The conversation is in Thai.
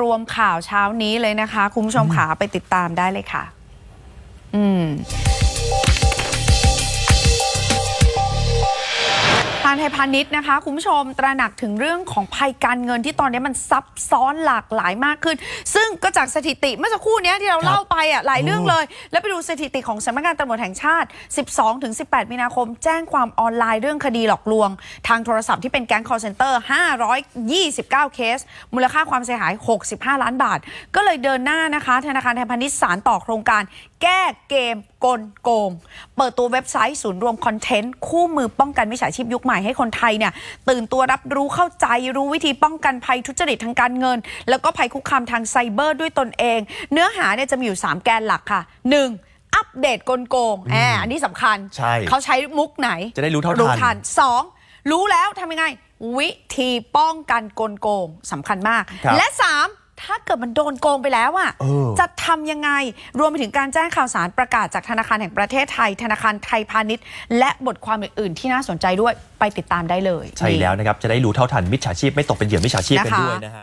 รวมข่าวเช้านี้เลยนะคะ คุณผู้ชมขาไปติดตามได้เลยค่ะ อืม ทางไทยพาณิชย์นะคะ คุณผู้ชมตระหนักถึงเรื่องของภัยการเงินที่ตอนนี้มันซับซ้อนหลากหลายมากขึ้น ซึ่งก็จากสถิติเมื่อสักครู่เนี้ยที่เราเล่าไปอะหลายเรื่องเลย แล้วไปดูสถิติของสำนักงานตำรวจแห่งชาติ 12-18 มีนาคม แจ้งความออนไลน์เรื่องคดีหลอกลวง ทางโทรศัพท์ที่เป็นแก๊ง call center 529 เคส มูลค่าความเสียหาย 65 ล้านบาท ก็เลยเดินหน้านะคะ ธนาคารไทยพาณิชย์สารต่อโครงการ แก้เกมกลโกง เปิดตัวเว็บไซต์ศูนย์รวมคอนเทนต์ คู่มือป้องกันมิจฉาชีพยุคใหม่ให้คนไทยเนี่ยตื่นตัวรับรู้เข้าใจรู้วิธีป้องกันภัยทุจริตทางการเงิน แล้วก็ภัยคุกคามทางไซเบอร์ด้วยตนเอง เนื้อหาเนี่ยจะมีอยู่ 3 แกนหลักค่ะ 1. อัปเดตกลโกงแอบอันนี้สำคัญ ใช่เขาใช้มุกไหนจะได้รู้เท่าทัน รู้ทันสองรู้แล้วทำยังไง วิธีป้องกันกลโกงสำคัญมาก ครับ และสาม ถ้าเกิดมันโดนโกงไปแล้วอะเออ จะทำยังไง รวมไปถึงการแจ้งข่าวสารประกาศจากธนาคารแห่งประเทศไทย ธนาคารไทยพาณิชย์ และบทความอื่นๆที่น่าสนใจด้วยไปติดตามได้เลย ใช่แล้วนะครับ จะได้รู้เท่าทันมิจฉาชีพไม่ตกเป็นเหยื่อมิจฉาชีพกันนะคะ ด้วยนะฮะ